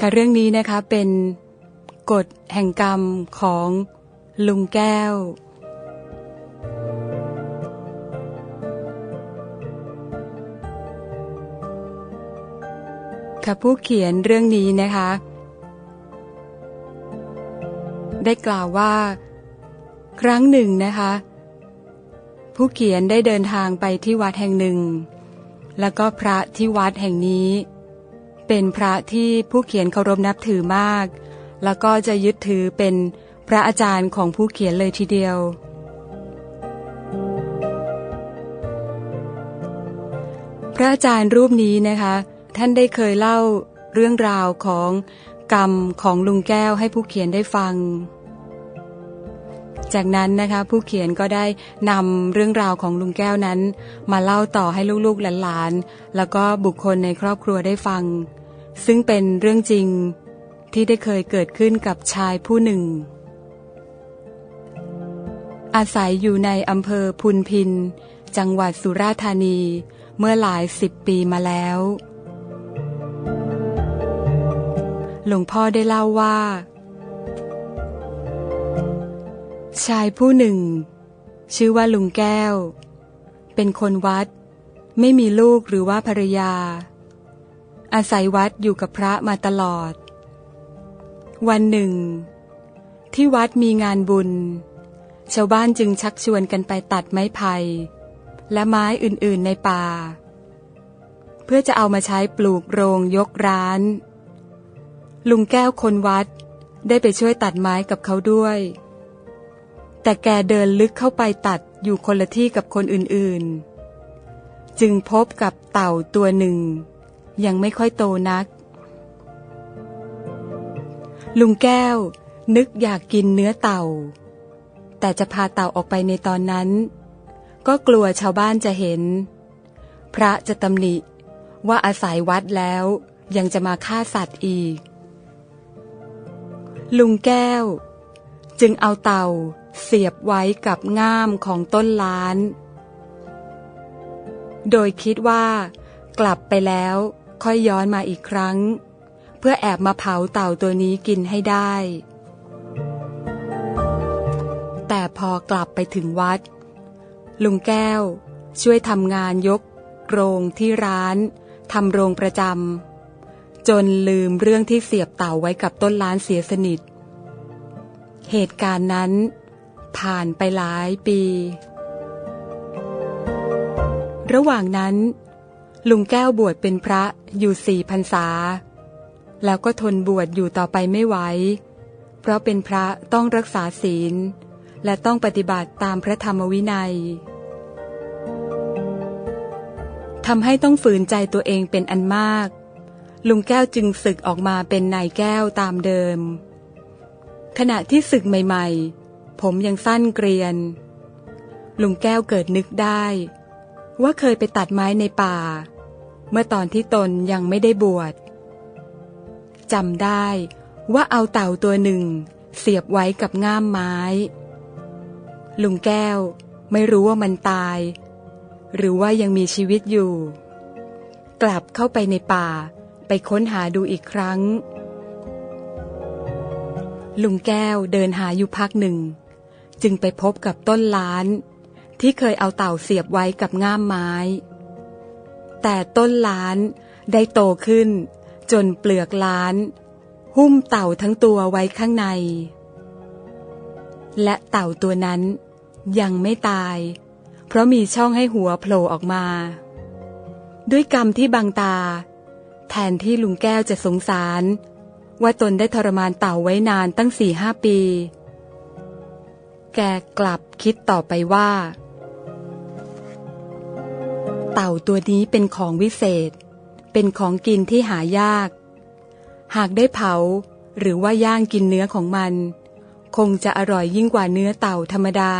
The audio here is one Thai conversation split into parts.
ค่ะเรื่องนี้นะคะเป็นกฎแห่งกรรมของลุงแก้ว ค่ะผู้เขียนเรื่องนี้นะคะ ได้กล่าวว่า ครั้งหนึ่งนะคะ ผู้เขียนได้เดินทางไปที่วัดแห่งหนึ่ง แล้วก็พระที่วัดแห่งนี้ เป็นพระที่ผู้เขียนเคารพนับถือมาก แล้วก็จะยึดถือเป็นพระอาจารย์ของผู้เขียนเลยทีเดียว พระอาจารย์รูปนี้นะคะ ท่านได้เคยเล่าเรื่องราวของกรรมของลุงแก้วให้ผู้เขียนได้ฟัง จากนั้นนะคะ ผู้เขียนก็ได้นำเรื่องราวของลุงแก้วนั้น มาเล่าต่อให้ลูกๆหลานๆแล้วก็บุคคลในครอบครัวได้ฟัง ซึ่งเป็นเรื่องจริงที่ได้เคยเกิดขึ้นกับชายผู้หนึ่ง อาศัยอยู่ในอำเภอพุนพิน จังหวัดสุราษฎร์ธานีเมื่อหลายสิบปีมาแล้ว หลวงพ่อได้เล่าว่า ชายผู้หนึ่ง ชื่อว่าลุงแก้ว เป็นคนวัด ไม่มีลูกหรือว่าภรรยา อาศัยวัดอยู่กับพระมาตลอด วันหนึ่ง ที่วัดมีงานบุญ ชาวบ้านจึงชักชวนกันไปตัดไม้ไผ่และไม้อื่นๆในป่า เพื่อจะเอามาใช้ปลูกโรงยกร้าน ลุงแก้วคนวัดได้ไปช่วยตัดไม้กับเขาด้วย แต่แกเดินลึกเข้าไปตัดอยู่คนละที่กับคนอื่นๆ จึงพบกับเต่าตัวหนึ่ง ยังไม่ค่อยโตนัก ลุงแก้ว นึกอยากกินเนื้อเต่า แต่จะพาเต่าออกไปในตอนนั้น ก็กลัวชาวบ้านจะเห็น พระจะตำหนิว่าอาศัยวัดแล้วยังจะมาฆ่าสัตว์อีก ลุงแก้ว จึงเอาเต่า เสียบไว้กับง่ามของต้นล้าน โดยคิดว่า กลับไปแล้วค่อยย้อนมาอีกครั้ง เพื่อแอบมาเผาเต่าตัวนี้กินให้ได้ แต่พอกลับไปถึงวัด ลุงแก้ว ช่วยทำงานยก โรงที่ร้านทำโรงประจำจนลืมเรื่องที่เสียบเต่าไว้กับต้นล้านเสียสนิท เหตุการณ์นั้น ผ่านไปหลายปี ระหว่างนั้น ลุงแก้วบวชเป็นพระอยู่สี่พรรษา แล้วก็ทนบวชอยู่ต่อไปไม่ไหว เพราะเป็นพระต้องรักษาศีล และต้องปฏิบัติตามพระธรรมวินัยทำให้ต้องฝืนใจตัวเองเป็นอันมาก ลุงแก้วจึงศึกออกมาเป็นนายแก้วตามเดิม ขณะที่ศึกใหม่ ผมยังสั้นเกรียน ลุงแก้วเกิดนึกได้ ว่าเคยไปตัดไม้ในป่า เมื่อตอนที่ตนยังไม่ได้บวชจำได้ว่าเอาเต่าตัวหนึ่ง เสียบไว้กับง่ามไม้ ลุงแก้วไม่รู้ว่ามันตาย หรือว่ายังมีชีวิตอยู่ กลับเข้าไปในป่าไปค้นหาดูอีกครั้ง ลุงแก้วเดินหาอยู่พักหนึ่ง จึงไปพบกับต้นล้าน ที่เคยเอาเต่าเสียบไว้กับง่ามไม้ แต่ต้นล้านได้โตขึ้น จนเปลือกล้าน หุ้มเต่าทั้งตัวไว้ข้างใน และเต่าตัวนั้นยังไม่ตาย เพราะมีช่องให้หัวโผล่ออกมา ด้วยกรรมที่บังตา แทนที่ลุงแก้วจะสงสาร ว่าตนได้ทรมานเต่าไว้นานตั้งสี่ห้าปี แกกลับคิดต่อไปว่า เต่าตัวนี้เป็นของวิเศษ เป็นของกินที่หายาก หากได้เผาหรือว่าย่างกินเนื้อของมัน คงจะอร่อยยิ่งกว่าเนื้อเต่าธรรมดา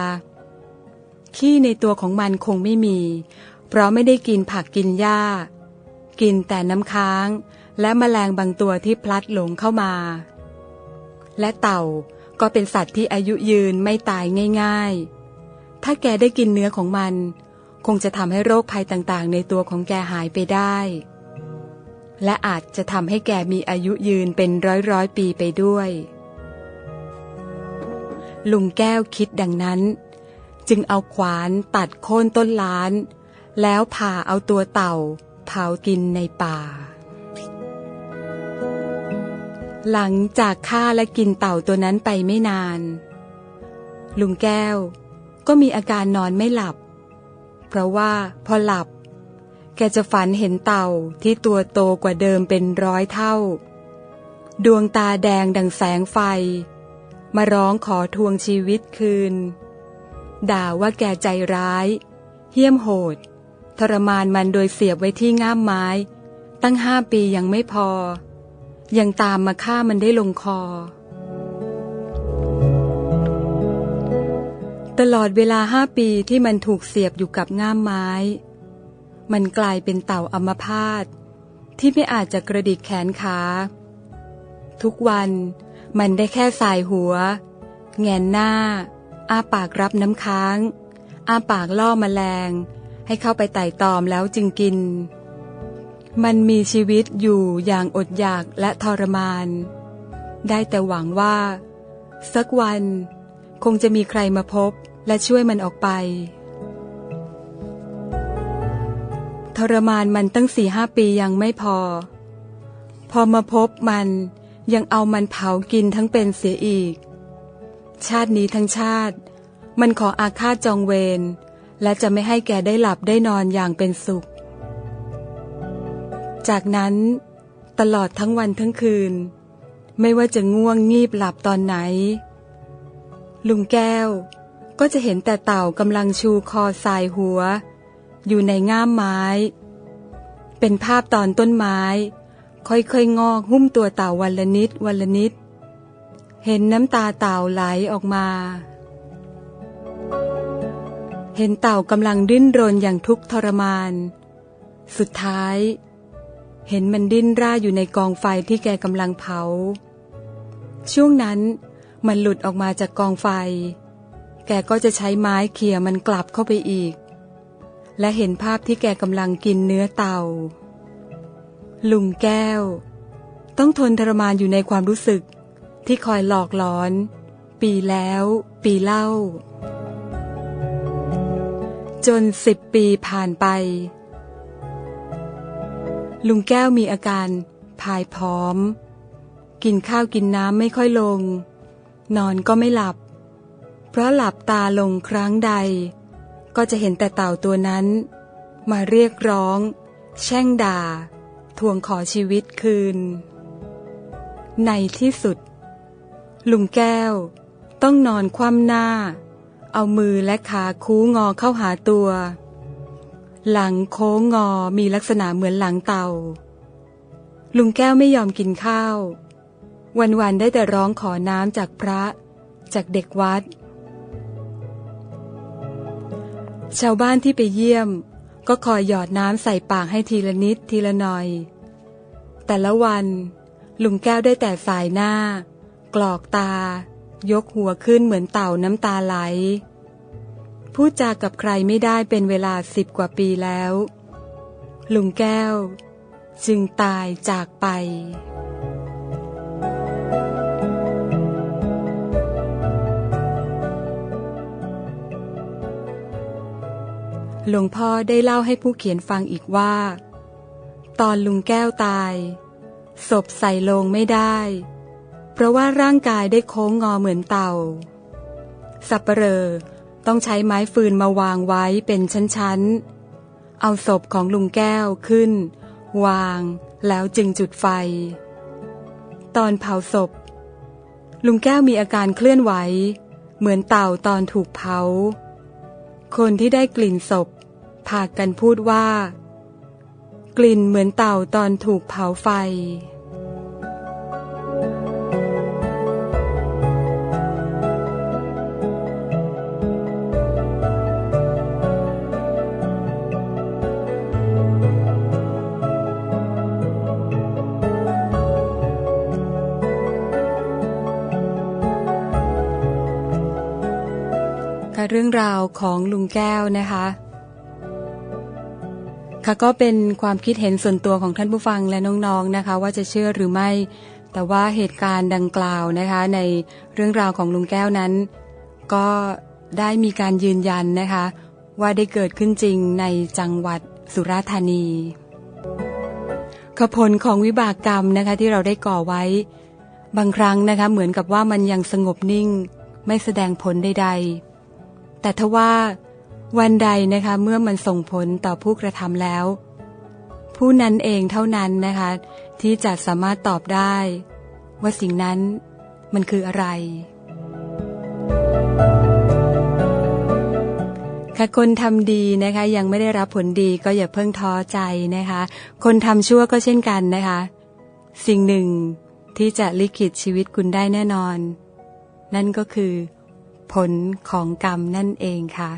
ขี้ในตัวของมันคงไม่มี เพราะไม่ได้กินผักกินหญ้า กินแต่น้ำค้าง และแมลงบางตัวที่พลัดหลงเข้ามา และเต่า ก็เป็นสัตว์ที่อายุยืนไม่ตายง่ายๆ ถ้าแกได้กินเนื้อของมัน คงจะทำให้โรคภัยต่างๆ ในตัวของแกหายไปได้ และอาจจะทำให้แกมีอายุยืนเป็นร้อยร้อยปีไปด้วย ลุงแก้วคิดดังนั้น จึงเอาขวานตัดโค่นต้นล้าน แล้วผ่าเอาตัวเต่าเผากินในป่า หลังจากฆ่าและกินเต่าตัวนั้นไปไม่นาน ลุงแก้ว ก็มีอาการนอนไม่หลับ เพราะว่าพอหลับ แกจะฝันเห็นเต่าที่ตัวโตกว่าเดิมเป็นร้อยเท่า ดวงตาแดงดังแสงไฟ มาร้องขอทวงชีวิตคืน ด่าว่าแกใจร้าย เหี้ยมโหด ทรมานมันโดยเสียบไว้ที่ง่ามไม้ ตั้งห้าปียังไม่พอ ยังตามมาฆ่ามันได้ลงคอ ตลอดเวลาห้าปีที่มันถูกเสียบอยู่กับง่ามไม้ มันกลายเป็นเต่าอัมพาตที่ไม่อาจจะกระดิกแขนขา ทุกวันมันได้แค่สายหัว แงนหน้า อ้าปากรับน้ำค้าง อ้าปากล่อมแมลง ให้เข้าไปไต่ตอมแล้วจึงกิน มันมีชีวิตอยู่อย่างอดอยากและทรมาน ได้แต่หวังว่า สักวัน คงจะมีใครมาพบและช่วยมันออกไป ทรมานมันตั้งสี่ห้าปียังไม่พอ พอมาพบมันยังเอามันเผากินทั้งเป็นเสียอีก ชาตินี้ทั้งชาติ มันขออาฆาตจองเวรและจะไม่ให้แกได้หลับได้นอนอย่างเป็นสุข จากนั้นตลอดทั้งวันทั้งคืน ไม่ว่าจะง่วงงีบหลับตอนไหน ลุงแก้วก็จะเห็นแต่เต่ากำลังชูคอสายหัว อยู่ในง่ามไม้ เป็นภาพตอนต้นไม้ ค่อยๆงอกหุ้มตัวเต่าวันละนิดวันละนิด เห็นน้ำตาเต่าไหลออกมา เห็นเต่ากำลังดิ้นรนอย่างทุกข์ทรมาน สุดท้าย เห็นมันดิ้นร่าอยู่ในกองไฟที่แกกำลังเผา ช่วงนั้นมันหลุดออกมาจากกองไฟ แกก็จะใช้ไม้เขี่ยมันกลับเข้าไปอีก และเห็นภาพที่แกกำลังกินเนื้อเต่า ลุงแก้ว ต้องทนทรมานอยู่ในความรู้สึกที่คอยหลอกหลอน ปีแล้ว ปีเล่า จนสิบปีผ่านไป ลุงแก้วมีอาการพายพร้อม กินข้าวกินน้ำไม่ค่อยลง นอนก็ไม่หลับ เพราะหลับตาลงครั้งใด ก็จะเห็นแต่เต่าตัวนั้น มาเรียกร้อง แช่งด่า ทวงขอชีวิตคืน ในที่สุด ลุงแก้ว ต้องนอนคว่ำหน้า เอามือและขาคูงอเข้าหาตัว หลังโค้งงอมีลักษณะเหมือนหลังเต่า ลุงแก้วไม่ยอมกินข้าว วันๆได้แต่ร้องขอน้ำจากพระ จากเด็กวัด ชาวบ้านที่ไปเยี่ยม ก็คอยหยอดน้ำใส่ปากให้ทีละนิดทีละหน่อย แต่ละวันลุงแก้วได้แต่สายหน้า กรอกตา ยกหัวขึ้นเหมือนเต่าน้ำตาไหล พูดจากับใครไม่ได้เป็นเวลาสิบกว่าปีแล้ว ลุงแก้ว จึงตายจากไป หลวงพ่อได้เล่าให้ผู้เขียนฟังอีกว่า ตอนลุงแก้วตาย ศพใส่โลงไม่ได้ เพราะว่าร่างกายได้โค้งงอเหมือนเต่าสับเปลอ ต้องใช้ไม้ฟืนมาวางไว้เป็นชั้นๆ เอาศพของลุงแก้วขึ้น วางแล้วจึงจุดไฟ ตอนเผาศพ ลุงแก้วมีอาการเคลื่อนไหว เหมือนเต่าตอนถูกเผา คนที่ได้กลิ่นศพพากันพูดว่า กลิ่นเหมือนเต่าตอนถูกเผาไฟ เรื่องราวของลุงแก้วนะคะ ค่ะก็เป็นความคิดเห็นส่วนตัวของท่านผู้ฟังและน้องๆนะคะ ว่าจะเชื่อหรือไม่ แต่ว่าเหตุการณ์ดังกล่าวนะคะ ในเรื่องราวของลุงแก้วนั้น ก็ได้มีการยืนยันนะคะ ว่าได้เกิดขึ้นจริงในจังหวัดสุราษฎร์ธานีขผลของวิบากกรรมนะคะที่เราได้ก่อไว้ บางครั้งนะคะเหมือนกับว่ามันยังสงบนิ่ง ไม่แสดงผลใดๆ แต่ทว่า วันใดนะคะเมื่อมันส่งผลต่อผู้กระทำแล้ว ผู้นั้นเองเท่านั้นนะคะที่จะสามารถตอบได้ ว่าสิ่งนั้นมันคืออะไรค่ะคนทำดีนะคะยังไม่ได้รับผลดีก็อย่าเพิ่งท้อใจนะคะ คนทำชั่วก็เช่นกันนะคะ สิ่งหนึ่งที่จะลิขิตชีวิตคุณได้แน่นอน นั่นก็คือ ผลของกรรมนั่นเองค่ะ